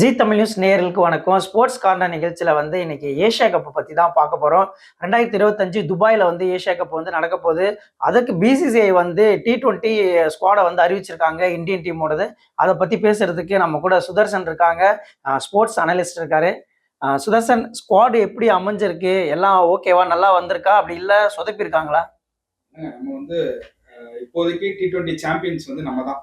G Tamil news நேயர்களுக்கு வணக்கம். Sports corner நிகழ்ச்சியில் வந்து இன்னைக்கு ஏஷியா கப்பை பற்றி தான் பார்க்க போகிறோம் ரெண்டாயிரத்தி இருபத்தஞ்சு துபாயில் வந்து ஏஷியா கப் வந்து நடக்க போகுது. அதுக்கு பிசிசிஐ வந்து டி டுவெண்ட்டி ஸ்குவாடை வந்து அறிவிச்சிருக்காங்க இந்தியன் டீமோடது அதை பற்றி பேசுறதுக்கு நம்ம கூட சுதர்சன் இருக்காங்க. ஸ்போர்ட்ஸ் அனலிஸ்ட் இருக்காரு. சுதர்சன் ஸ்குவாடு எப்படி அமைஞ்சிருக்கு? எல்லாம் ஓகேவா? நல்லா வந்திருக்கா? அப்படி இல்லை சொதப்பியிருக்காங்களா? நம்ம வந்து இப்போதைக்கு டி ட்வெண்ட்டி சாம்பியன்ஸ் வந்து நம்ம தான்.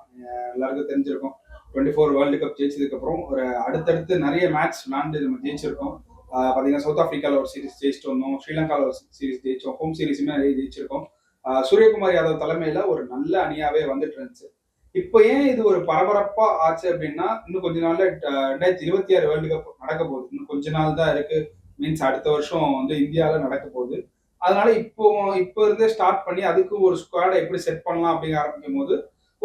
எல்லாருக்கும் தெரிஞ்சிருக்கும். டுவெண்ட்டி ஃபோர் வேர்ல்டு கப் ஜெயிச்சதுக்கப்புறம் ஒரு அடுத்தடுத்து நிறைய மேட்ச் விளாண்டு நம்ம ஜெயிச்சிருக்கோம். பார்த்தீங்கன்னா சவுத் ஆஃப்ரிக்காவில் ஒரு சீரிஸ் ஜெயிச்சிட்டு வந்தோம். ஸ்ரீலங்கால ஒரு சீரிஸ் ஜெயிச்சோம். ஹோம் சீரிஸுமே நிறைய ஜெயிச்சிருக்கோம். சூரியகுமார் யாதவ் தலைமையில ஒரு நல்ல அணியாவே வந்துட்டு இருந்துச்சு. இப்போ ஏன் இது ஒரு பரபரப்பா ஆச்சு அப்படின்னா இன்னும் கொஞ்ச நாள்ல ரெண்டாயிரத்தி இருபத்தி ஆறு வேர்ல்டு கப் நடக்க போகுது. இன்னும் கொஞ்ச நாள் தான் இருக்கு. மீன்ஸ் அடுத்த வருஷம் வந்து இந்தியாவில் நடக்க போகுது. அதனால இப்போ இப்போ இருந்தே ஸ்டார்ட் பண்ணி அதுக்கு ஒரு ஸ்குவாடை எப்படி செட் பண்ணலாம் அப்படிங்க ஆரம்பிக்கும் போது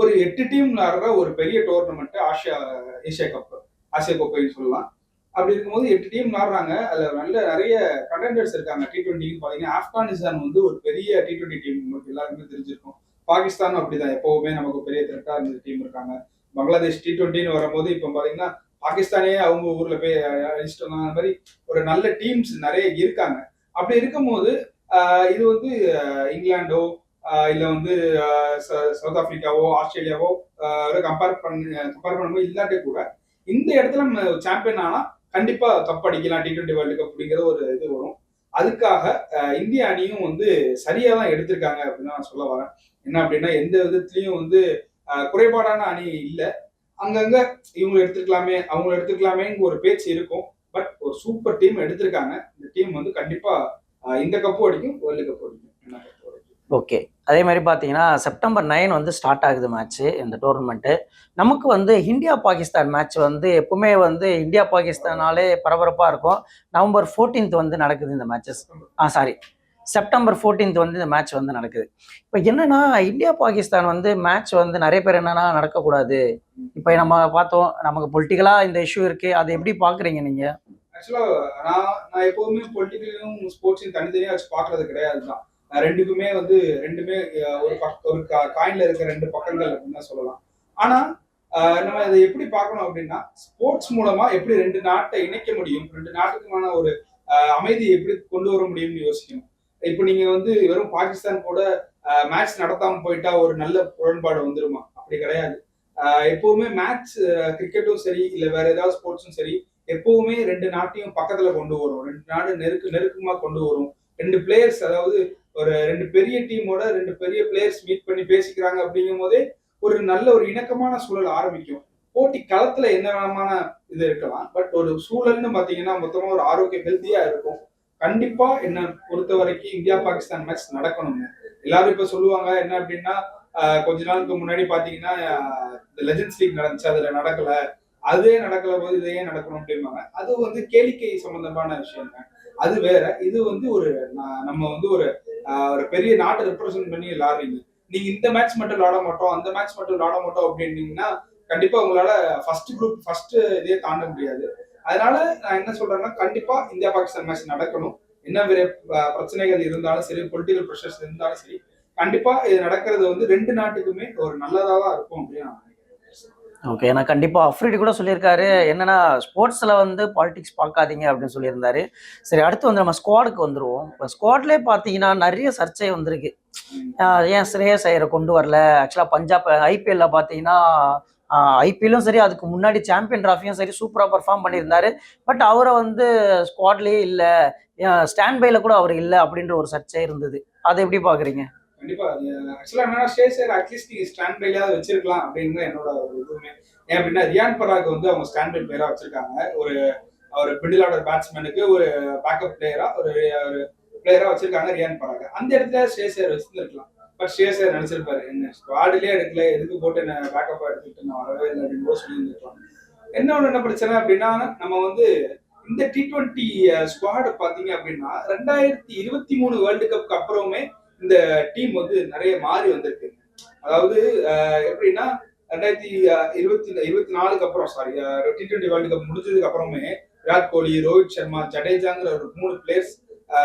ஒரு எட்டு டீம் ஆடுற ஒரு பெரிய tournament Asia Asia cup Asia கோப்பைன்னு சொல்லலாம். அப்படி இருக்கும்போது எட்டு டீம் ஆடுறாங்க அதுல நல்ல நிறைய கண்டெண்டர்ஸ் இருக்காங்க. டி டுவெண்ட்டின்னு பாத்தீங்கன்னா ஆப்கானிஸ்தான் வந்து ஒரு பெரிய டி ட்வெண்ட்டி டீம் உங்களுக்கு எல்லாருக்குமே தெரிஞ்சிருக்கும். பாகிஸ்தானும் அப்படிதான். எப்பவுமே நமக்கு பெரிய த்ரெட்டா இருந்த டீம் இருக்காங்க. பங்களாதேஷ் டி டுவெண்ட்டின்னு வரும்போது இப்போ பாத்தீங்கன்னா பாகிஸ்தானே அவங்க ஊர்ல போய் அழிச்சிட்டு வந்தாங்க அந்த மாதிரி ஒரு நல்ல டீம்ஸ் நிறைய இருக்காங்க. அப்படி இருக்கும்போது இது வந்து இங்கிலாண்டோ இல்ல வந்து ச- சவுத் ஆப்பிரிக்காவோ ஆஸ்திரேலியாவோ கம்பேர் பண்ணி கம்பேர் பண்ணும்போது இல்லாட்டி கூட இந்த இடத்துல நம்ம சாம்பியன் ஆனா கண்டிப்பா கப் அடிக்கலாம் டி டுவெண்ட்டி வேர்ல்டு கப் அப்படிங்கிற ஒரு இது வரும். அதுக்காக இந்திய அணியும் வந்து சரியா தான் எடுத்திருக்காங்க அப்படின்னு நான் சொல்ல வரேன். என்ன அப்படின்னா எந்த விதத்துலயும் வந்து குறைபாடான அணி இல்லை. அங்கங்க இவங்க எடுத்துக்கலாமே அவங்க எடுத்துக்கலாமேங்கிற ஒரு பேச்சு இருக்கும். பட் ஒரு சூப்பர் டீம் எடுத்திருக்காங்க. இந்த டீம் வந்து கண்டிப்பா இந்த கப்பும் அடிக்கும் வேர்ல்டு கப் அடிக்கும். என்ன பொறுத்த வரைக்கும். ஓகே அதே மாதிரி பார்த்தீங்கன்னா செப்டம்பர் நைன் வந்து ஸ்டார்ட் ஆகுது மேட்ச்சு இந்த டோர்னமெண்ட்டு நமக்கு வந்து இந்தியா பாகிஸ்தான் மேட்ச் வந்து எப்பவுமே வந்து இந்தியா பாகிஸ்தானாலே பரபரப்பாக இருக்கும். நவம்பர் 14th வந்து நடக்குது இந்த matches ah sorry September 14th வந்து இந்த மேட்ச் வந்து நடக்குது. இப்போ என்னன்னா இந்தியா பாகிஸ்தான் வந்து மேட்ச் வந்து நிறைய பேர் என்னன்னா நடக்கக்கூடாது. இப்போ நம்ம பார்த்தோம் நமக்கு பொலிட்டிக்கலாக இந்த இஷ்யூ இருக்குது அதை எப்படி பார்க்குறீங்க நீங்கள் ஆக்சுவலாக நான் நான் எப்போதுமே பொலிட்டிக்கலையும் ஸ்போர்ட்ஸையும் தனித்தனியாக வச்சு பார்க்குறது கிடையாது தான் ரெண்டுக்குமே வந்து ரெண்டுமே ஒரு பக்க ஒரு காயின்ல இருக்க ரெண்டு பக்கங்கள் அப்படின்னு தான் சொல்லலாம். ஆனா நம்ம இதை எப்படி பார்க்கணும் அப்படின்னா ஸ்போர்ட்ஸ் மூலமா எப்படி ரெண்டு நாட்டை இணைக்க முடியும் ரெண்டு நாட்டுக்குமான ஒரு அமைதியை எப்படி கொண்டு வர முடியும்னு யோசிக்கணும். இப்போ நீங்க வந்து வெறும் பாகிஸ்தான் கூட மேட்ச் நடத்தாம போயிட்டா ஒரு நல்ல உடன்பாடு வந்துருமா? அப்படி கிடையாது. எப்பவுமே மேட்ச் கிரிக்கெட்டும் சரி இல்ல வேற ஏதாவது ஸ்போர்ட்ஸும் சரி எப்பவுமே ரெண்டு நாட்டையும் பக்கத்துல கொண்டு வரும். ரெண்டு நாடு நெருக்கு நெருக்கமா கொண்டு வரும். ரெண்டு பிளேயர்ஸ் அதாவது ஒரு ரெண்டு பெரிய டீமோட ரெண்டு பெரிய பிளேயர்ஸ் மீட் பண்ணி பேசிக்கிறாங்க அப்படிங்கும் போதே ஒரு நல்ல ஒரு இணக்கமான சூழல் ஆரம்பிக்கும். போட்டி களத்துல என்ன விதமான இது இருக்கலாம். பட் ஒரு சூழல்னு பாத்தீங்கன்னா மொத்தமா ஒரு ஆரோக்கியம் ஹெல்த்தியா இருக்கும். கண்டிப்பா என்ன பொறுத்த வரைக்கும் இந்தியா பாகிஸ்தான் மேட்ச் நடக்கணுங்க. எல்லாரும் இப்ப சொல்லுவாங்க என்ன அப்படின்னா கொஞ்ச நாளுக்கு முன்னாடி பாத்தீங்கன்னா இந்த லெஜன்ஸ் லீக் நடந்துச்சு. அதுல நடக்கல. அதே நடக்கல போது இதே நடக்கணும் அப்படிம்பாங்க. அது வந்து கேளிக்கை சம்பந்தமான விஷயம் அது வேற. இது வந்து ஒரு நம்ம வந்து ஒரு ஆஹ் ஒரு பெரிய நாட்டை ரெப்ரசென்ட் பண்ணி விளாடுறீங்க நீங்க இந்த மேட்ச் மட்டும் விளாட மாட்டோம் அந்த மேட்ச் மட்டும் விளாட மாட்டோம் அப்படின்னீங்கன்னா கண்டிப்பா உங்களால ஃபர்ஸ்ட் குரூப் ஃபர்ஸ்ட் இதே தாண்ட முடியாது. அதனால நான் என்ன சொல்றேன்னா கண்டிப்பா இந்தியா பாகிஸ்தான் மேட்ச் நடக்கணும். என்ன வேற பிரச்சனைகள் இருந்தாலும் சரி பொலிட்டிக்கல் ப்ரெஷர்ஸ் இருந்தாலும் சரி கண்டிப்பா இது நடக்கிறது வந்து ரெண்டு நாட்டுக்குமே ஒரு நல்லதாவா இருக்கும் அப்படின்னு நான் நினைக்கிறேன். ஓகே நான் கண்டிப்பாக அஃப்ரீடி கூட சொல்லியிருக்காரு. என்னன்னா ஸ்போர்ட்ஸில் வந்து பாலிடிக்ஸ் பார்க்காதீங்க அப்படின்னு சொல்லியிருந்தாரு. சரி அடுத்து வந்து நம்ம ஸ்குவாடுக்கு வந்துருவோம். இப்போ ஸ்குவாட்லேயே பார்த்தீங்கன்னா நிறைய சர்ச்சை வந்திருக்கு. ஏன் ஸ்ரேயஸ் ஐயரை கொண்டு வரல? ஆக்சுவலாக பஞ்சாப் ஐபிஎல்ல பார்த்தீங்கன்னா ஐபிஎல்லும் சரி அதுக்கு முன்னாடி சாம்பியன் ட்ராஃபியும் சரி சூப்பராக பர்ஃபார்ம் பண்ணியிருந்தாரு. பட் அவரை வந்து ஸ்குவாட்லேயே இல்லை ஸ்டாண்ட் பைல கூட அவர் இல்லை அப்படின்ற ஒரு சர்ச்சை இருந்தது. அதை எப்படி பார்க்குறீங்க? கண்டிப்பா. ஆக்சுவலா என்னன்னா ஸ்டேஜ் அட்லீஸ்ட் நீங்க ஸ்டாண்ட் பைலாவது வச்சிருக்கலாம் அப்படின்னு தான் என்னோட ஒரு இதுவுமே. ஏன் அப்படின்னா ரியான் பராக் வந்து அவங்க ஸ்டாண்ட் பை பிளேயரா வச்சிருக்காங்க. ஒரு ஒரு மிடில் ஆர்டர் பேட்ஸ்மேனுக்கு ஒரு பேக்கப் பிளேயரா ஒரு ஒரு பிளேயரா வச்சிருக்காங்க ரியான் பராக் அந்த இடத்துல ஸ்டேஷர் வச்சிருந்துருக்கலாம். பட் ஸ்டேஷர் நினைச்சிருப்பாரு என்ன ஸ்குவாட்லயே எடுக்கல எதுக்கு போட்டு என்ன பேக்கப்பா எடுத்துக்கிட்டு நான் வரவே இல்லை அப்படின்னு சொல்லியிருந்துருக்கலாம். என்ன ஒண்ணு என்ன பிரச்சனை அப்படின்னா நம்ம வந்து இந்த டி ட்வெண்ட்டி ஸ்குவாடு பாத்தீங்க அப்படின்னா ரெண்டாயிரத்தி இருபத்தி மூணு வேர்ல்டு கப்க்கு அப்புறமே இந்த டீம் வந்து நிறைய மாறி வந்திருக்கு. அதாவது எப்படின்னா ரெண்டாயிரத்தி இருபத்தி இருபத்தி நாலுக்கு அப்புறம் sorry T twenty world cup முடிஞ்சதுக்கு அப்புறமே விராட் கோலி ரோஹித் சர்மா ஜடேஜாங்கிற ஒரு மூணு பிளேயர்ஸ்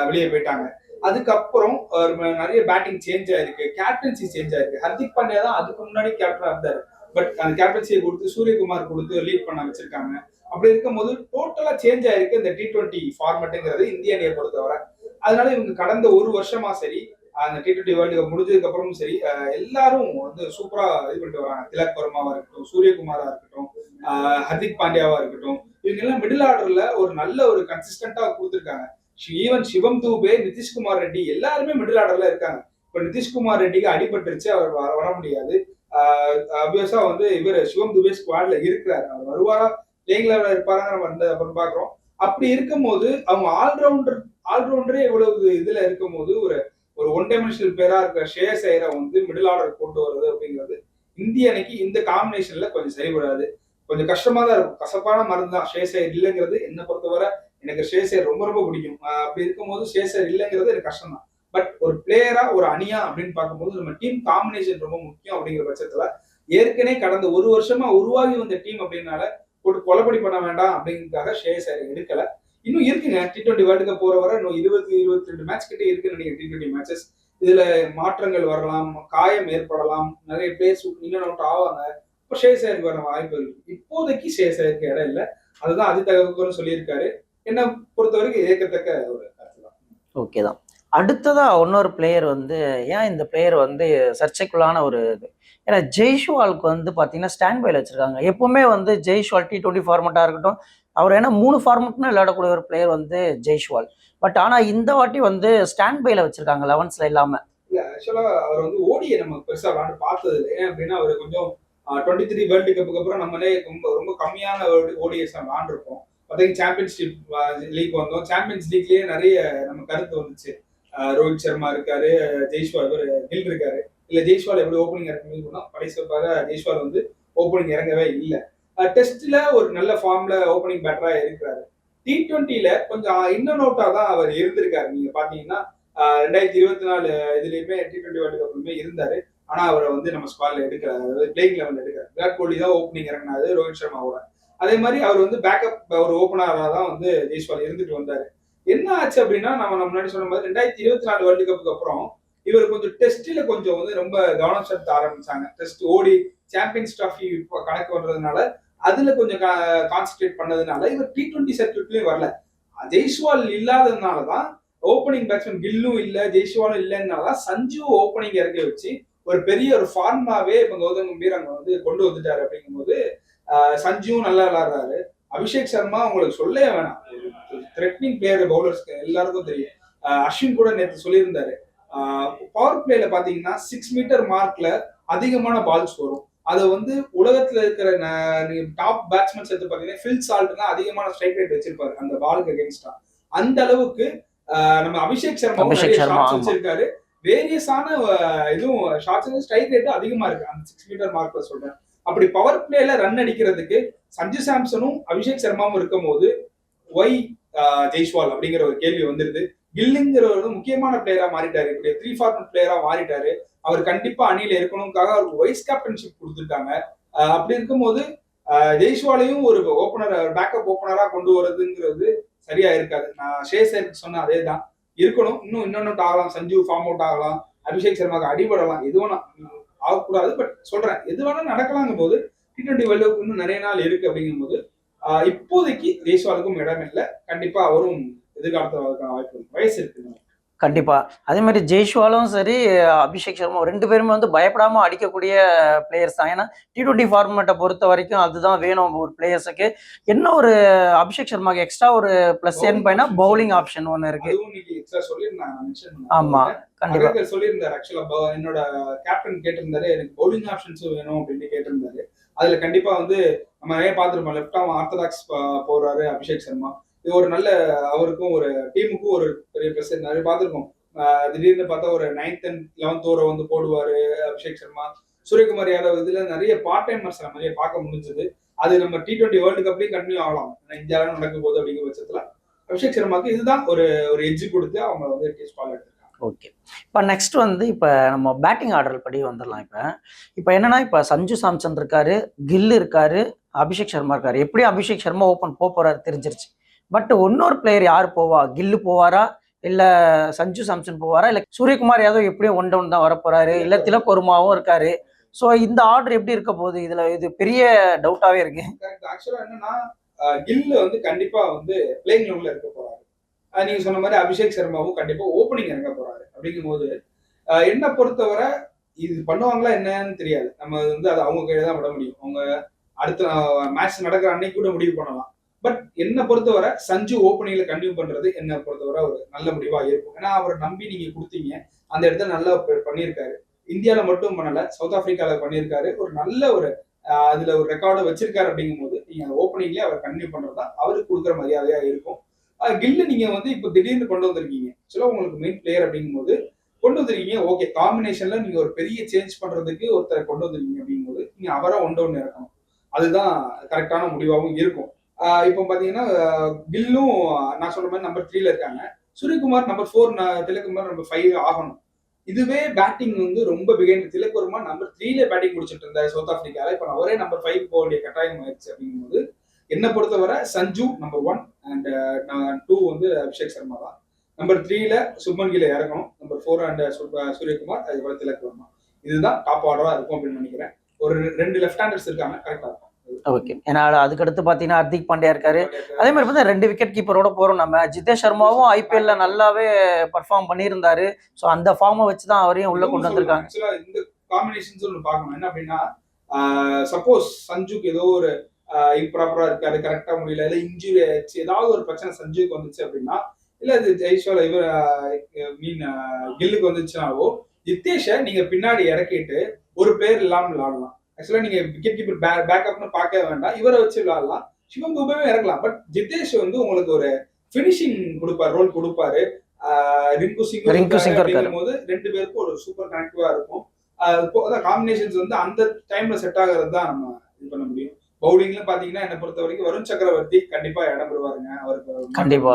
வெளியே போயிட்டாங்க. அதுக்கப்புறம் ஒரு நிறைய பேட்டிங் சேஞ்ச் ஆயிருக்கு கேப்டன்சி சேஞ்ச் ஆயிருக்கு. ஹர்திக் பாண்டியா தான் அதுக்கு முன்னாடி கேப்டனா இருந்தாரு. பட் அந்த கேப்டன்சியை கொடுத்து சூரியகுமார் கொடுத்து லீட் பண்ண வச்சிருக்காங்க. அப்படி இருக்கும்போது டோட்டலா சேஞ்ச் ஆயிருக்கு இந்த டி டுவெண்ட்டி ஃபார்மேட்டுங்கிறது இந்திய அணியை பொறுத்தவரை. அதனால இவங்க கடந்த ஒரு வருஷமா சரி அந்த டி டுவெண்டி வேர்ல்டு கப் முடிஞ்சதுக்கு அப்புறமும் சரி எல்லாரும் வந்து சூப்பரா இது பண்ணிட்டு வராங்க. திலக் வர்மாவா இருக்கட்டும் சூரியகுமாரா இருக்கட்டும் ஹர்திக் பாண்டியாவா இருக்கட்டும் இவங்க எல்லாம் மிடில் ஆர்டர்ல ஒரு நல்ல ஒரு கன்சிஸ்டன்டா கொடுத்துருக்காங்க. ஈவன் சிவம் தூபே நிதிஷ்குமார் ரெட்டி எல்லாருமே மிடில் ஆர்டர்ல இருக்காங்க. இப்ப நிதிஷ்குமார் ரெட்டிக்கு அடிபட்டுருச்சு அவர் வர வர முடியாது. அபியஸா வந்து இவர் சிவம் துபே ஸ்குவாட்ல இருக்கிறாரு. அவர் வருவாரா பிளேயிங் லெவலில் இருப்பாருங்க நம்ம வந்து அப்புறம் பாக்குறோம் அப்படி இருக்கும் போது அவங்க ஆல்ரவுண்டர் ஆல்ரவுண்டரே இவ்வளவு இதுல இருக்கும் போது ஒரு ஒரு ஒன் டைமென்ஷனல் பேரா இருக்கிற ஷேர் ஐயரை வந்து மிடில் ஆர்டர் கொண்டு வர்றது அப்படிங்கிறது இந்திய அணிக்கு இந்த காம்பினேஷன்ல கொஞ்சம் சரிபடாது. கொஞ்சம் கஷ்டமா தான் இருக்கும். கசப்பான மருந்து தான். ஷேசையர் இல்லைங்கிறது என்னை பொறுத்தவரை எனக்கு ஷேசையர் ரொம்ப ரொம்ப பிடிக்கும். அப்படி இருக்கும்போது ஷேசையர் இல்லைங்கிறது எனக்கு கஷ்டம் தான். பட் ஒரு பிளேயரா ஒரு அணியா அப்படின்னு பார்க்கும்போது நம்ம டீம் காம்பினேஷன் ரொம்ப முக்கியம் அப்படிங்கிற பட்சத்துல ஏற்கனவே கடந்த ஒரு வருஷமா உருவாகி வந்த டீம் அப்படின்னால போட்டு கொலப்படி பண்ண வேண்டாம் அப்படிங்கிறதுக்காக ஷேசையர் எடுக்கல. இன்னும் இருக்குங்க. டி டுவெண்ட்டி வேர்ல்டு கப் போற வரை இன்னும் இருபத்தி இருபத்தி ரெண்டு மேட்ச் கிட்டே இருக்குன்னு நினைக்கிறேன் டி டுவெண்ட்டி மேட்சஸ் இதுல மாற்றங்கள் வரலாம் காயம் ஏற்படலாம். நிறைய பிளேயர்ஸ் இன்னும் அவுட் ஆவாங்க. இப்போ ஷேசருக்கு வர வாய்ப்பு இருக்கு. இப்போதைக்கு ஷேசருக்கு இடம் இல்லை. அதுதான் அதிதகவலும் சொல்லியிருக்காரு. என்ன பொறுத்த வரைக்கும் ஏற்கத்தக்க ஒரு கருத்து தான். ஓகே தான். அடுத்ததா இன்னொரு பிளேயர் வந்து ஏன் இந்த பிளேயர் வந்து சர்ச்சைக்குள்ளான ஒரு இது? ஏன்னா ஜெய்ஷ்வாலுக்கு வந்து பார்த்தீங்கன்னா ஸ்டாண்ட் பைல வச்சிருக்காங்க. எப்பவுமே வந்து ஜெய்ஷ்வால் டி டுவெண்ட்டி ஃபார்மெட்டாக இருக்கட்டும் அவர் ஏன்னா மூணு ஃபார்மெட்னு விளையாடக்கூடிய ஒரு பிளேயர் வந்து ஜெய்ஷ்வால். பட் ஆனால் இந்த வாட்டி வந்து ஸ்டாண்ட் பைல வச்சிருக்காங்க லெவன்ஸ்ல இல்லாம. இல்லை ஆக்சுவலாக அவர் வந்து ஓடியை நம்ம பெருசா விளாண்டு பார்த்தது இல்லை ஏன் அப்படின்னா அவர் கொஞ்சம் டுவெண்ட்டி த்ரீ வேர்ல்டு கப்புக்கு அப்புறம் நம்மளே ரொம்ப ரொம்ப கம்மியான ஓடிஎஸ் விளாண்டுருப்போம் பார்த்தீங்கன்னா சாம்பியன்ஷிப் லீக் வந்தோம். சாம்பியன்ஸ் லீக்லயே நிறைய நம்ம கருத்து வந்துச்சு. ரோஹித் சர்மா இருக்காரு ஜெய்ஸ்வால் இவர் கில் இருக்காரு. இல்ல ஜெய்ஸ்வால் எப்படி ஓப்பனிங் இறக்கணும்னு சொன்னா படைசப்பாக ஜெய்ஸ்வால் வந்து ஓப்பனிங் இறங்கவே இல்லை. டெஸ்ட்ல ஒரு நல்ல ஃபார்ம்ல ஓப்பனிங் பேட்டரா இருக்கிறாரு. டி ட்வெண்ட்டில கொஞ்சம் இன்னும் நோட்டா தான் அவர் இருந்திருக்காரு. நீங்க பாத்தீங்கன்னா ரெண்டாயிரத்தி இருபத்தி நாலு இதுலயுமே டி டுவெண்ட்டி வேர்ல்டு கப்லுமே இருந்தாரு. ஆனா அவரை வந்து நம்ம ஸ்குவாட்ல எடுக்கல. அதாவது பிளேயிங் லெவல் எடுக்கிறார் விராட் கோலி தான் ஓப்பனிங் இறங்கினாரு ரோஹித் சர்மாவோட அதே மாதிரி அவர் வந்து பேக்கப் ஒரு ஓப்பனராக தான் வந்து ஜெய்ஸ்வால் இருந்துட்டு வந்தாரு. என்ன ஆச்சு அப்படின்னா நம்ம நம்ம முன்னாடி சொன்ன மாதிரி ரெண்டாயிரத்தி இருபத்தி நாலு வேர்ல்டு கப்புக்கு அப்புறம் இவர் கொஞ்சம் டெஸ்ட்ல கொஞ்சம் வந்து ரொம்ப கவனம் செலுத்த ஆரம்பிச்சாங்க. டெஸ்ட் ஓடி சாம்பியன்ஸ் ட்ராஃபி கணக்கு வர்றதுனால அதுல கொஞ்சம் கான்சென்ட்ரேட் பண்ணதுனால இவர் டி டுவெண்ட்டி சர்க்கியூட்லயும் வரல. ஜெய்ஸ்வால் இல்லாததுனால தான் ஓப்பனிங் பேட்ஸ்மேன் கில்லும் இல்ல ஜெய்ஸ்வாலும் இல்லைன்னால சஞ்சு ஓப்பனிங் இறக்க வச்சு ஒரு பெரிய ஒரு ஃபார்மாவே இப்ப கௌதம் கம்பீர் அங்க வந்து கொண்டு வந்துட்டாரு அப்படிங்கும்போது ஆஹ் சஞ்சுவும் நல்லா விளாடுறாரு அபிஷேக் சர்மா உங்களுக்கு சொல்லவே வேணாம். த்ரெட்னிங் பிளேயர் பவுலர்ஸ்க்கு எல்லாருக்கும் தெரியும். அஸ்வின் கூட நேற்று சொல்லியிருந்தாரு. பவர் பிளேல பாத்தீங்கன்னா சிக்ஸ் மீட்டர் மார்க்ல அதிகமான பால்ஸ் வரும் அதை வந்து உலகத்துல இருக்கிற டாப் பேட்ஸ்மேன்ஸ் எடுத்து பாத்தீங்கன்னா ஃபில் சால்ட் தான் அதிகமான ஸ்ட்ரைக் ரேட் வச்சிருப்பாரு அந்த பாலுக்கு அகேன்ஸ்டா அந்த அளவுக்கு நம்ம அபிஷேக் சர்மா. வச்சிருக்காரு. வேரியஸான இதுவும் ஷார்ட்ஸ் ஸ்ட்ரைக் ரேட் அதிகமா இருக்கு. அந்த சிக்ஸ் மீட்டர் மார்க்ல சொல்றேன். அப்படி பவர் பிளேல ரன் அடிக்கிறதுக்கு சஞ்சு சாம்சனும் அபிஷேக் சர்மாவும் இருக்கும் போது ஒய் ஜெய்ஸ்வால் அப்படிங்கிற ஒரு கேள்வி வந்துருது. கில்லுங்கிற ஒரு முக்கியமான பிளேயரா மாறிட்டாரு. இப்படி த்ரீ ஃபார்மட் பிளேயரா மாறிட்டாரு. அவர் கண்டிப்பா அணியில இருக்கணும்காக அவருக்கு வைஸ் கேப்டன்ஷிப் கொடுத்துருக்காங்க. அப்படி இருக்கும்போது ஆஹ் ஜெய்ஸ்வாலையும் ஒரு ஓப்பனர் பேக்கப் ஓப்பனரா கொண்டு வர்றதுங்கிறது சரியா இருக்காது. நான் ஷேசருக்கு சொன்ன அதே தான் இருக்கணும். இன்னும் இன்னொன்னு ஆகலாம். சஞ்சு ஃபார்ம் அவுட் ஆகலாம். அபிஷேக் சர்மாக்கு அடிபடலாம். எது வேணா ஆகக்கூடாது. பட் சொல்றேன். எது வேணா நடக்கலாங்க போது டி டுவெண்ட்டி வேர்ல்டு கப் இன்னும் நிறைய நாள் இருக்கு அப்படிங்கும்போது இப்போதைக்கு ஜெய்ஸ்வாலுக்கும் இடம் இல்லை. கண்டிப்பா அவரும் எதிர்காலத்தில் அதுக்கான வாய்ப்பு இருக்கு. வயசு இருக்கு கண்டிப்பா. அதே மாதிரி ஜெய்ஷ்வாலும் சரி அபிஷேக் சர்மா ரெண்டு பேருமே வந்து பயப்படாம அடிக்கக்கூடிய பிளேயர்ஸ் தான். ஏன்னா டி டுவெண்ட்டி ஃபார்மேட்டை பொறுத்த வரைக்கும் அதுதான் வேணும் ஒரு பிளேயர்ஸுக்கு என்ன ஒரு அபிஷேக் சர்மாக்கு எக்ஸ்ட்ரா ஒரு பிளஸ் என் பையனா பவுலிங் ஆப்ஷன் ஒன்று இருக்கு. ஆமா கண்டிப்பா. சொல்லியிருந்தாரு ஆக்சுவலா என்னோட கேப்டன் கேட்டிருந்தாரு எனக்கு பவுலிங் ஆப்ஷன்ஸும் வேணும் அப்படின்னு கேட்டிருந்தாரு. அதுல கண்டிப்பா வந்து நம்ம நிறைய பார்த்துருப்போம். லெஃப்ட் ஆர்த்தடாக்ஸ் போறாரு அபிஷேக் சர்மா. இது ஒரு நல்ல அவருக்கும் ஒரு டீமுக்கும் ஒரு பெரிய ப்ளஸ் நிறைய பார்த்துருக்கோம். திடீர்னு பார்த்தா ஒரு நைன்த் அண்ட் லெவன்த் ஓவரை வந்து போடுவாரு அபிஷேக் சர்மா சூரியகுமார் யாதவ். இதுல நிறைய பார்ட் டைமர்ஸ் நம்ம நிறைய பார்க்க முடிஞ்சது. அது நம்ம டி ட்வெண்ட்டி வேர்ல்டு கப்லயும் கண்டினியூ ஆகலாம். இந்தியாவில நடக்கும் போது அப்படிங்கிற பட்சத்துல. அபிஷேக் சர்மாக்கு இதுதான் ஒரு ஒரு எஜ்ஜி கொடுத்து அவங்க வந்து டெஸ்ட் பால் எடுத்திருக்காங்க. ஓகே இப்போ நெக்ஸ்ட் வந்து இப்போ நம்ம பேட்டிங் ஆர்டர் படி வந்துடலாம் இப்போ. இப்போ என்னன்னா இப்போ சஞ்சு சாம்சன் இருக்காரு கில் இருக்காரு அபிஷேக் சர்மா இருக்காரு. எப்படி அபிஷேக் சர்மா ஓப்பன் போக போறாரு தெரிஞ்சிருச்சு. பட் இன்னொரு பிளேயர் யார் போவா? கில்லு போவாரா? இல்ல சஞ்சு சாம்சன் போவாரா? இல்ல சூரியகுமார் யாதவ் எப்படியும் ஒன் டவுன் தான் வரப்போறாரு? இல்ல திலக் வர்மாவும் இருக்காரு. ஸோ இந்த ஆர்டர் எப்படி இருக்க போகுது? இதுல இது பெரிய டவுட்டாவே இருக்கு. ஆக்சுவலா என்னன்னா கில்லு வந்து கண்டிப்பா வந்து பிளேயிங் லெவல்ல இருக்க போறாரு. நீங்க சொன்ன மாதிரி அபிஷேக் சர்மாவும் கண்டிப்பா ஓப்பனிங் இறங்க போறாரு. அப்படிங்கும் போது என்ன பொறுத்தவரை இது பண்ணுவாங்களா என்னன்னு தெரியாது. நம்ம வந்து அது அவங்க கையில தான் விட முடியும். அவங்க அடுத்த மேட்ச் நடக்கிற அன்னைக்கு கூட முடிவு பண்ணலாம். பட் என்னை பொறுத்தவரை சஞ்சு ஓப்பனிங்ல கண்டினியூ பண்றது என்னை பொறுத்தவரை ஒரு நல்ல முடிவா இருக்கும். ஏன்னா அவரை நம்பி நீங்க கொடுத்தீங்க. அந்த இடத்துல நல்லா பண்ணியிருக்காரு. இந்தியாவில மட்டும் பண்ணல சவுத் ஆப்பிரிக்கால பண்ணியிருக்காரு. ஒரு நல்ல ஒரு அதுல ஒரு ரெக்கார்டை வச்சிருக்காரு அப்படிங்கும்போது நீங்க ஓப்பனிங்லேயே அவர் கண்டினியூ பண்றதா அவருக்கு கொடுக்குற மரியாதையா இருக்கும். கில்லு நீங்க வந்து இப்போ திடீர்னு கொண்டு வந்திருக்கீங்க. ஆக்சுவலா உங்களுக்கு மெயின் பிளேயர் அப்படிங்கும்போது கொண்டு வந்திருக்கீங்க. ஓகே காம்பினேஷன்ல நீங்க ஒரு பெரிய சேஞ்ச் பண்றதுக்கு ஒருத்தரை கொண்டு வந்திருக்கீங்க அப்படிங்கும்போது நீங்க அவரை ஒன்று ஒன்று இறக்கணும். அதுதான் கரெக்டான முடிவாகவும் இருக்கும். இப்போ பாத்தீங்கன்னா பில்லும் கில்லும் நான் சொல்ற மாதிரி நம்பர் த்ரீல இருக்காங்க. Suryakumar number four Tilak Kumar number five ஆகணும். இதுவே பேட்டிங் வந்து ரொம்ப பிகைண்ட் திலக்குமார் நம்பர் த்ரீல பேட்டிங் குடிச்சிட்டு இருந்தார் சவுத் ஆப்பிரிக்கால இப்போ அவரே நம்பர் ஃபைவ் போக வேண்டிய கட்டாயம் ஆயிடுச்சு அப்படிங்கும்போது என்னை பொறுத்தவரை Sanju number one and two வந்து அபிஷேக் சர்மா தான். நம்பர் த்ரீல சுப்மன் கில இறங்கணும் நம்பர் ஃபோர் அண்ட் சூரியகுமார் அதுக்கப்புறம் திலக் வர்மா. இதுதான் டாப் ஆர்டரா இருக்கும் அப்படின்னு நினைக்கிறேன். ஒரு ரெண்டு லெஃப்ட் ஹேண்டர்ஸ் இருக்காங்க கரெக்டா இருக்கும். ஓகே ஏன்னா அதுக்கடுத்து பாத்தீங்கன்னா ஹர்திக் பாண்டியா இருக்காரு. அதே மாதிரி பார்த்தா ரெண்டு விக்கெட் கீப்பரோட போறோம் நம்ம. ஜிதேஷ் சர்மாவும் ஐபிஎல்ல நல்லாவே பர்ஃபார்ம் பண்ணியிருந்தாரு. ஸோ அந்த ஃபார்மை வச்சு தான் அவரையும் உள்ள கொண்டு வந்திருக்காங்க. ஆக்சுவலா இந்த காம்பினேஷன்ஸ் ஒன்று பார்க்கணும். என்ன அப்படின்னா சப்போஸ் சஞ்சுக்கு ஏதோ ஒரு இம்ப்ராப்பரா இருக்காரு கரெக்டா முடியல இல்ல இன்ஜுரி ஆயிடுச்சு ஏதாவது ஒரு பிரச்சனை சஞ்சுக்கு வந்துச்சு அப்படின்னா இல்ல இது ஜெய்ஸ்வால் இவர் மீன் கில்லுக்கு வந்துச்சுனாவோ ஜித்தேஷை நீங்க பின்னாடி இறக்கிட்டு ஒரு பிளேயர் இல்லாம விளாடலாம். ஆக்சுவலா நீங்க விக்கெட் கீப்பர் பேக்கப்னு பார்க்க வேண்டாம். இவரை வச்சு விளாடலாம் சிவம் துபேவே இறக்கலாம் பட் ஜித்தேஷ் வந்து உங்களுக்கு ஒரு ஃபினிஷிங் கொடுப்பாரு ரோல் கொடுப்பாரு. ரிங்கு சிங் ரிங்கு சிங். போது ரெண்டு பேருக்கும் ஒரு சூப்பர் கனெக்டிவா இருக்கும். காம்பினேஷன்ஸ் வந்து அந்த டைம்ல செட் ஆகிறது தான் நம்ம இது பண்ண முடியும். பவுலிங்ல பாத்தீங்கன்னா என்ன பொறுத்த வரைக்கும் வருண் சக்கரவர்த்தி கண்டிப்பா இடம் பெறுவாருங்க. அவருக்கு கண்டிப்பா.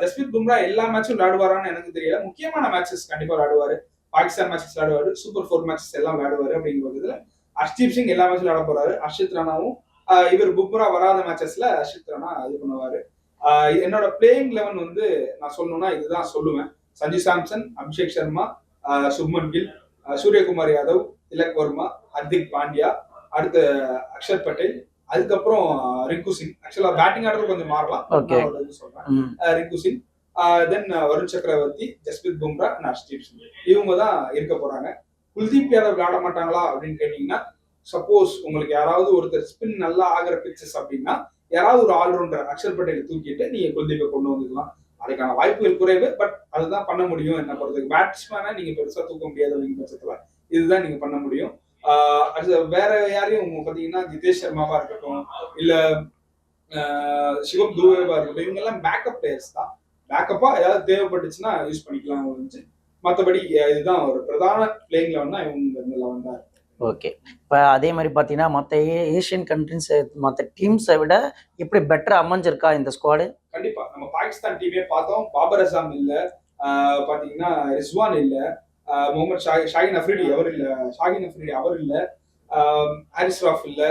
ஜஸ்பிரித் பும்ரா எல்லா மேட்சும் விளையாடுவாரான்னு எனக்கு தெரியல. முக்கியமான மேட்சஸ் கண்டிப்பா விளையாடுவாரு. பாகிஸ்தான் மேட்சஸ் விளையாடுவாரு. சூப்பர் ஃபோர் மேட்சஸ் எல்லாம் விளையாடுவாரு அப்படிங்கிற இதுல ஹர்ஷ்தீப் சிங் எல்லா மேட்சும் விளையாட போறாரு. ஹர்ஷித் ராணாவும் இவர் பும்ரா வராத மேட்சஸ்ல ஹர்ஷித் ராணா இது பண்ணுவாரு. ஆஹ் என்னோட பிளேயிங் லெவன் வந்து நான் சொல்லணும்னா இதுதான் சொல்லுவேன். சஞ்சு சாம்சன் அபிஷேக் சர்மா ஆஹ் சுப்மன் கில் சூரியகுமார் யாதவ் திலக் வர்மா ஹர்திக் பாண்டியா அடுத்து அக்ஷர் பட்டேல் அதுக்கப்புறம் ரிங்கு சிங். ஆக்சுவலா பேட்டிங் ஆர்டர் கொஞ்சம் மாறலாம். சொல்றேன். ரிங்கு சிங் தென் வருண் சக்கரவர்த்தி ஜஸ்பிரித் பும்ரா and ஹர்ஷ்தீப் சிங். இவங்க தான் இருக்க போறாங்க. குல்தீப் யாதவ் விளையாட மாட்டாங்களா அப்படின்னு கேட்டீங்கன்னா சப்போஸ் உங்களுக்கு யாராவது ஒருத்தர் ஸ்பின் நல்லா ஆகிற பிச்சஸ் அப்படின்னா யாராவது ஒரு ஆல்ரவுண்டர் அக்ஷர் பட்டேலை தூக்கிட்டு நீங்க குல்தீப்பை கொண்டு வந்துக்கலாம். அதுக்கான வாய்ப்புகள் குறைவு பட் அதுதான் பண்ண முடியும் என்ன பொறுத்தவரைக்கும். பேட்ஸ்மேனை நீங்க பெருசா தூக்க முடியாது அப்படிங்கிற பட்சத்துல. இதுதான் நீங்க பண்ண முடியும். அது வேற யாரையும் உங்க பாத்தீங்கன்னா ஜிதேஷ் சர்மாவா இருக்கட்டும் இல்ல சிவம் துருவேவா இருக்கட்டும் இவங்க எல்லாம் பேக்கப் பிளேயர்ஸ் தான். பேக்கப்பா ஏதாவது தேவைப்பட்டுச்சுன்னா யூஸ் பண்ணிக்கலாம். மற்றபடி இதுதான் ஒரு பிரதான பிளேயிங் லெவன் தான் இவங்க இந்த லெவன் தான் ஓகே இப்போ அதே மாதிரி பார்த்தீங்கன்னா மற்ற ஏஷியன் கண்ட்ரிஸ் மற்ற டீம்ஸை விட எப்படி பெட்டரா அமைஞ்சிருக்கா இந்த ஸ்குவாடு கண்டிப்பா. நம்ம பாகிஸ்தான் டீமே பார்த்தோம். பாபர் அசாம் இல்ல. ஆஹ் பாத்தீங்கன்னா ரிஸ்வான் இல்ல. முகமது ஷாஹி ஷாகின் அஃப்ரிடி அவர் இல்ல. ஷாகின் அஃப்ரிடி அவர் இல்ல. ஹாரிஸ் ராஃப் இல்ல.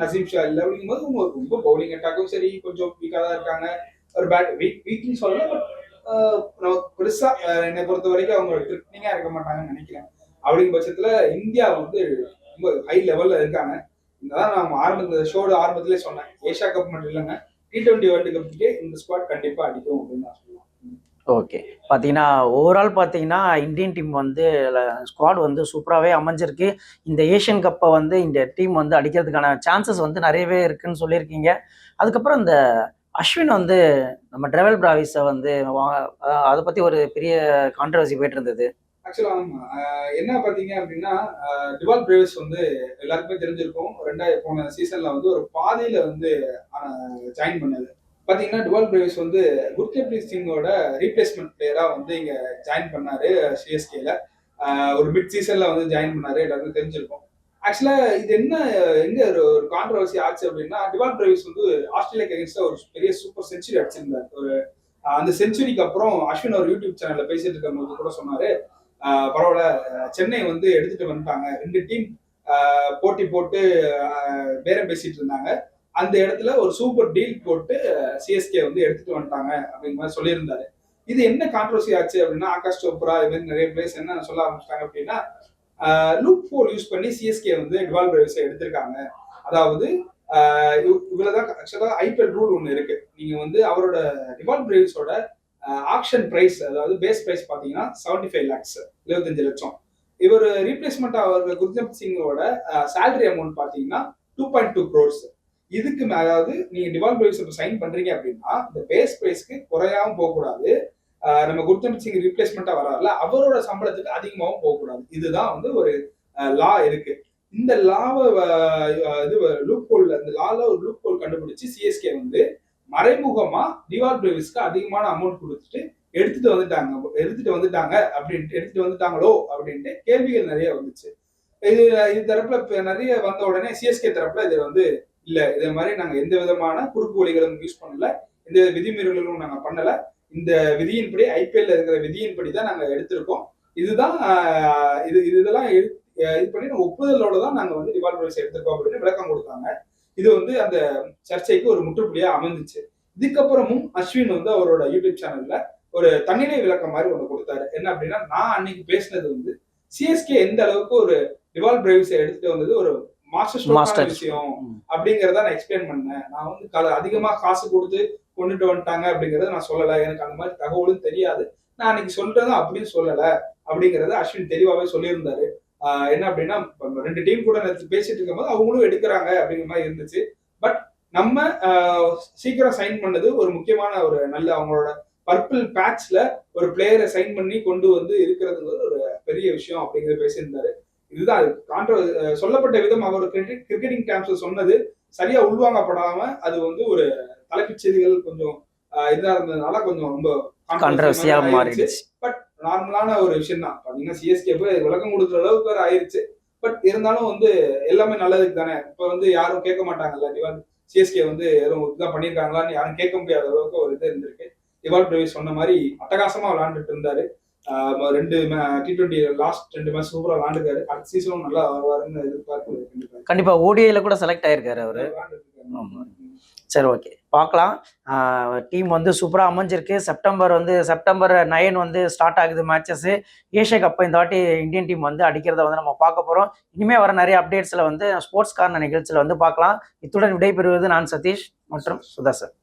நசீம் ஷா இல்ல. அப்படிங்கும்போது ரொம்ப பவுலிங் அட்டாக்கும் சரி கொஞ்சம் வீக்காக தான் இருக்காங்க. ஒரு பேட் வீக் வீக்னு சொல்லல பட் நமக்கு பெருசா என்னை பொறுத்த வரைக்கும் அவங்க ட்ரிப்னிங்கா இருக்க மாட்டாங்கன்னு நினைக்கிறேன். அப்படிங்கிற பட்சத்துல இந்தியா வந்து ரொம்ப ஹை லெவல்ல இருக்காங்க. இதான் நான் ஆரம்பத்துல ஷோட ஆரம்பத்திலே சொன்னேன். ஏஷியா கப் மட்டும் இல்லைங்க டி டுவெண்ட்டி வேர்ல்டு கப்புக்கே இந்த ஸ்குவாட் கண்டிப்பா அடிக்கும் அப்படின்னு நான் சொல்லுவேன். ஓகே பார்த்தீங்கன்னா ஓவரால் பார்த்தீங்கன்னா இந்தியன் டீம் வந்து ஸ்குவாட் வந்து சூப்பராகவே அமைஞ்சிருக்கு. இந்த ஏஷியன் கப்பை வந்து இந்த டீம் வந்து அடிக்கிறதுக்கான சான்சஸ் வந்து நிறையவே இருக்குன்னு சொல்லியிருக்கீங்க. அதுக்கப்புறம் இந்த அஸ்வின் வந்து நம்ம ட்ரெவல் பிராவிஸை வந்து அதை பற்றி ஒரு பெரிய கான்ட்ரவர்சி போயிட்டு இருந்தது என்ன பார்த்தீங்க அப்படின்னா டிவால் பிரேவிஸ் வந்து எல்லாருக்குமே தெரிஞ்சிருக்கும். ரெண்டாயிரம் போன சீசன்ல வந்து ஒரு பாதையில் வந்து ஜாயின் பண்ணது. பார்த்தீங்கன்னா டிவால் பிரேவிஸ் வந்து குர்தேப்ரீத் சிங்கோட ரீப்ளேஸ்மெண்ட் பிளேயராக வந்து இங்கே ஜாயின் பண்ணாரு சிஎஸ்கேல ஒரு மிட் சீசன்ல வந்து ஜாயின் பண்ணாரு எல்லாருக்கும் தெரிஞ்சிருக்கும். ஆக்சுவலா இது என்ன எங்க ஒரு ஒரு கான்ட்ரவர்சி ஆச்சு அப்படின்னா டிவான் பிரேவிஸ் வந்து ஆஸ்திரேலியாக்கு அகேன்ஸ்டா ஒரு பெரிய சூப்பர் செஞ்சுரி அடிச்சிருந்தார். ஒரு அந்த செஞ்சுரிக்கு அப்புறம் அஸ்வின் ஒரு யூடியூப் சேனல்ல பேசிட்டு இருக்கும்போது கூட சொன்னாரு பரவாயில்ல சென்னை வந்து எடுத்துட்டு வந்துட்டாங்க. ரெண்டு டீம் போட்டி போட்டு பேரம் பேசிட்டு இருந்தாங்க. அந்த இடத்துல ஒரு சூப்பர் டீல் போட்டு சிஎஸ்கே வந்து எடுத்துட்டு வந்துட்டாங்க அப்படிங்கிற மாதிரி சொல்லியிருந்தாரு. இது என்ன கான்ட்ரவர்சி ஆச்சு அப்படின்னா ஆகாஷ் சோப்ரா இது மாதிரி நிறைய பிளேஸ் என்ன சொல்ல ஆரம்பிச்சிட்டாங்க அப்படின்னா லூப் ஃபோல் யூஸ் பண்ணி சிஎஸ்கே வந்து டிவால் பிரைவஸை எடுத்திருக்காங்க. அதாவது ஆஹ் இவ்- இவ்வளவுதான் ஆக்சுவலா ஐபிஎல் ரூல் ஒன்று இருக்கு. நீங்க வந்து அவரோட டிவால் பிரைவஸோட ஆக்ஷன் பிரைஸ் அதாவது பேஸ் பிரைஸ் பார்த்தீங்கன்னா செவன்டி ஃபைவ் லேக்ஸ் இருபத்தஞ்சு லட்சம். இவர் ரீப்ளேஸ்மெண்ட் அவர் குர்ஜப் சிங்கோட சேலரி அமௌண்ட் பார்த்தீங்கன்னா டூ பாயிண்ட் டூ க்ரோர்ஸ் இதுக்கு மே- அதாவது நீங்க டிவால் பிரேவ்ஸ் இப்போ சைன் பண்றீங்க அப்படின்னா இந்த பேஸ் பிரைஸ்க்கு குறையாம போகக்கூடாது. நம்ம குர்தன் சிங் ரீப்ளேஸ்மெண்டா வராருல அவரோட சம்பளத்துக்கு அதிகமாகவும் போகக்கூடாது. இதுதான் வந்து ஒரு லா இருக்கு. இந்த லாவை இது லூப் ஹோல் அந்த லால ஒரு லூப் ஹோல் கண்டுபிடிச்சு சிஎஸ்கே வந்து மறைமுகமா டிவால் பிரேவிஸ்க்கு அதிகமான அமௌண்ட் கொடுத்துட்டு எடுத்துட்டு வந்துட்டாங்க. எடுத்துட்டு வந்துட்டாங்க அப்படின்ட்டு எடுத்துட்டு வந்துட்டாங்களோ அப்படின்ட்டு கேள்விகள் நிறைய வந்துச்சு. இது இது தரப்புல நிறைய வந்த உடனே சிஎஸ்கே தரப்புல இது வந்து இல்ல. இதே மாதிரி நாங்க எந்த விதமான குறுக்கு வழிகளும் யூஸ் பண்ணல. எந்த விதிமீறல்களும் நாங்க பண்ணல. இந்த விதியின்படி ஐபிஎல்ல இருக்கிற விதியின்படி தான் நாங்க எடுத்திருக்கோம். இதுதான் இது இது இதெல்லாம் இது பண்ணி ஒப்புதலோட தான் நாங்க வந்து பிரேவிஸ் எடுத்திருக்கோம் அப்படின்னு விளக்கம் கொடுத்தாங்க. இது வந்து அந்த சர்ச்சைக்கு ஒரு முற்றுப்புள்ளியா அமைஞ்சிச்சு. இதுக்கப்புறமும் அஸ்வின் வந்து அவரோட யூடியூப் சேனல்ல ஒரு தன்னிலை விளக்கம் மாதிரி ஒன்று கொடுத்தாரு. என்ன அப்படின்னா நான் அன்னைக்கு பேசினது வந்து சிஎஸ்கே எந்த அளவுக்கு ஒரு டிவால் பிரேவிஸை எடுத்துட்டு வந்தது ஒரு மாஸ்டர் விஷயம் அப்படிங்கறத நான் எக்ஸ்பிளைன் பண்ணேன். நான் வந்து அதிகமா காசு கொடுத்து கொண்டுட்டு வந்துட்டாங்க அப்படிங்கறத நான் சொல்லல. எனக்கு அந்த மாதிரி தகவலும் தெரியாது. நான் அன்னைக்கு சொல்றதும் அப்படின்னு சொல்லல. அப்படிங்கறத அஸ்வின் தெளிவாவே சொல்லியிருந்தாரு. என்ன அப்படின்னா ரெண்டு டீம் கூட நேத்து பேசிட்டு இருக்கும்போது அவங்களும் எடுக்கிறாங்க அப்படிங்கிற மாதிரி இருந்துச்சு. பட் நம்ம சீக்கிரம் சைன் பண்ணது ஒரு முக்கியமான ஒரு நல்ல அவங்களோட பர்பிள் பேட்ச்ல ஒரு பிளேயரை சைன் பண்ணி கொண்டு வந்து இருக்கிறதுங்கிறது ஒரு பெரிய விஷயம் அப்படிங்கிறத பேசியிருந்தாரு. இதுதான் அது சொல்லப்பட்ட விதம் அவர் கிரிக்கெட்டிங் கேம்ப்ஸ் சொன்னது. சரியா உள்வாங்கப்படாம அது வந்து ஒரு தலைப்புச் செய்திகள் கொஞ்சம் இதா இருந்ததுனால கொஞ்சம் ரொம்ப கான்ட்ரவர்சியா மாறிடுச்சு. நார்மலான ஒரு விஷயம் தான் பாத்தீங்கன்னா சிஎஸ்கே போய் விளக்கம் கொடுக்குற அளவுக்கு வேற ஆயிருச்சு. பட் இருந்தாலும் வந்து எல்லாமே நல்லதுக்கு தானே. இப்ப வந்து யாரும் கேட்க மாட்டாங்கல்ல டிவால் சிஎஸ்கே வந்து எதுவும் இதுதான் பண்ணியிருக்காங்களான்னு யாரும் கேட்க முடியாத அளவுக்கு ஒரு இது இருந்திருக்கு. டிவால் பிரேவிஸ் சொன்ன மாதிரி அட்டகாசமா விளையாண்டுட்டு இருந்தாரு. ரெண்டு டி டுவெண்ட்டி லாஸ்ட் ரெண்டு மேட்ச் சூப்பரா விளையாண்டுக்காரு அடுத்த சீசனும் நல்லா வருவாருன்னு எதிர்பார்ப்பு கண்டிப்பா ஓடிஐல கூட செலக்ட் ஆயிருக்காரு அவரு. சரி ஓகே பார்க்கலாம். டீம் வந்து சூப்பராக அமைஞ்சிருக்கு. செப்டம்பர் வந்து செப்டம்பர் நைன் வந்து ஸ்டார்ட் ஆகுது மேட்சஸ்ஸு ஏஷியா கப்பை இந்த வாட்டி இந்தியன் டீம் வந்து அடிக்கிறத வந்து நம்ம பார்க்க போகிறோம் இனிமேல் வர நிறைய அப்டேட்ஸில் வந்து ஸ்போர்ட்ஸ் கார்னர் நிகழ்ச்சியில் வந்து பார்க்கலாம். இத்துடன் விடைபெறுவது நான் சதீஷ் மற்றும் சுதர்சன்